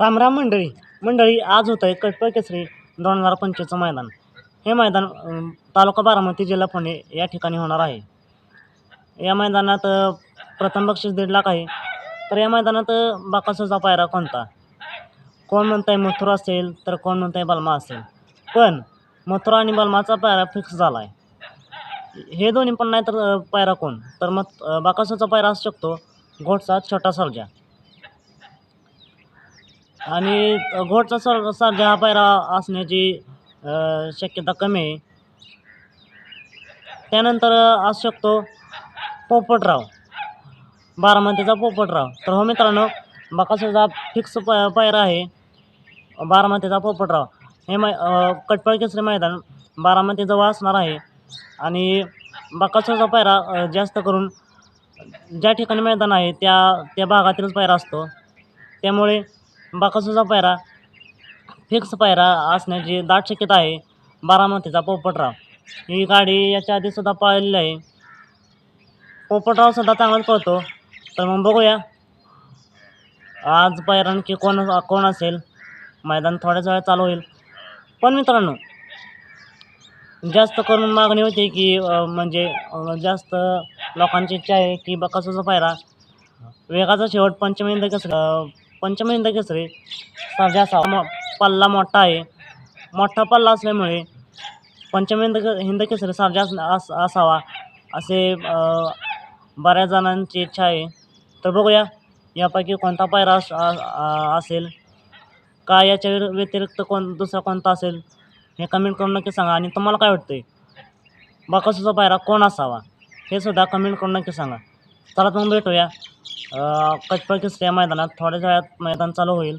रामराम मंडळी. मंडळी आज होतं आहे कटपळ केसरी दोन हजार पंचवीसचं मैदान. हे मैदान तालुका बारामती जिल्हा पुणे या ठिकाणी होणार आहे. या मैदानात प्रथम बक्षीस दीड लाख आहे. तर या मैदानात बाकासूचा पायरा कोणता? कोण म्हणताय मथुरा असेल तर कोण म्हणताय बलमा असेल. पण मथुरा आणि बलमाचा पायरा फिक्स झाला आहे हे दोन्ही पण नाही तर पायरा कोण? तर मग बाकासूचा पायरा असू शकतो घोटचा छोटा सर्जा आणि घोडचा घोटचा सर साध्या हा पायरा असण्याची शक्यता कमी आहे. त्यानंतर असू शकतो पोपटराव. बारामतीचा पोपटराव. तर हो मित्रांनो बकासूरचा फिक्स प पायरा आहे बारामतीचा पोपटराव. हे मै कटपळ केसरी मैदान बारामतीजवळ असणार आहे. आणि बकासूरचा पायरा जास्त करून ज्या ठिकाणी मैदान आहे त्या त्या भागातीलच पायरा असतो. त्यामुळे बाकासूचा पायरा फिक्स पायरा असण्याची दाट शक्यता आहे. बारामतीचा पोपटराव. ही गाडी याच्या आधीसुद्धा पाळलेली आहे. पोपटरावसुद्धा चांगलाच पळतो. तर मग बघूया. आज पायरा आणखी कोण कोण असेल? मैदान थोड्याच वेळा चालू होईल. पण मित्रांनो जास्त करून मागणी होती की म्हणजे जास्त लोकांची इच्छा आहे की बकासूचा पायरा. वेगाचा शेवट पंचमहिंद कसं पंचमहिंद केसरी सर्जा असावा. मो पल्ला मोठा आहे. मोठा पल्ला असल्यामुळे पंचमहिंद हिंद केसरी सर्जा अस असावा. असे बऱ्याच जणांची इच्छा आहे. तर बघूया यापैकी कोणता पायरा असेल. का याच्या व्यतिरिक्त कोण दुसरा कोणता असेल हे कमेंट करून नक्की सांगा. आणि तुम्हाला काय वाटतं आहे पायरा कोण असावा? हे सुद्धा कमेंट करून नक्की सांगा. चला मग भेटूया. कचपच या मैदानात थोड्याच वेळात मैदान चालू होईल.